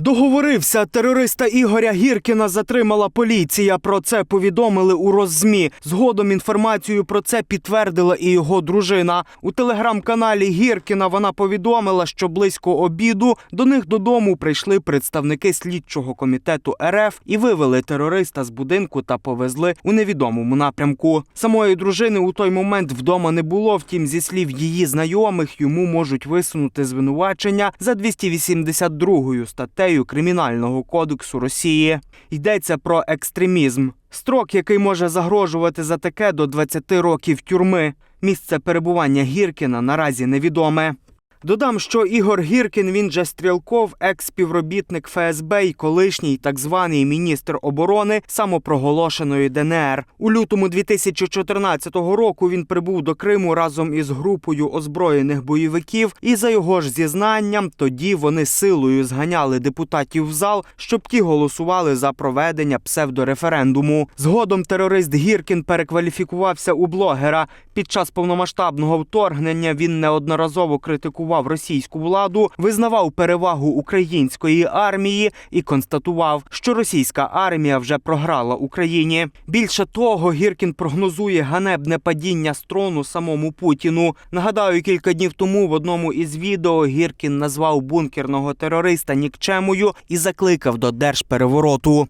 Договорився, терориста Ігоря Гіркіна затримала поліція. Про це повідомили у Роззмі. Згодом інформацію про це підтвердила і його дружина. У телеграм-каналі Гіркіна вона повідомила, що близько обіду до них додому прийшли представники слідчого комітету РФ і вивели терориста з будинку та повезли у невідомому напрямку. Самої дружини у той момент вдома не було. Втім, зі слів її знайомих, йому можуть висунути звинувачення за 282 статтею Кримінального кодексу Росії. Йдеться про екстремізм. Строк, який може загрожувати за таке до 20 років тюрми. Місце перебування Гіркіна наразі невідоме. Додам, що Ігор Гіркін, він же Стрілков, екс-співробітник ФСБ і колишній так званий міністр оборони самопроголошеної ДНР. У лютому 2014 року він прибув до Криму разом із групою озброєних бойовиків, і за його ж зізнанням, тоді вони силою зганяли депутатів в зал, щоб ті голосували за проведення псевдореферендуму. Згодом терорист Гіркін перекваліфікувався у блогера. Під час повномасштабного вторгнення він неодноразово критикував російську владу, визнавав перевагу української армії і констатував, що російська армія вже програла Україні. Більше того, Гіркін прогнозує ганебне падіння з трону самому Путіну. Нагадаю, кілька днів тому в одному із відео Гіркін назвав бункерного терориста нікчемою і закликав до держперевороту.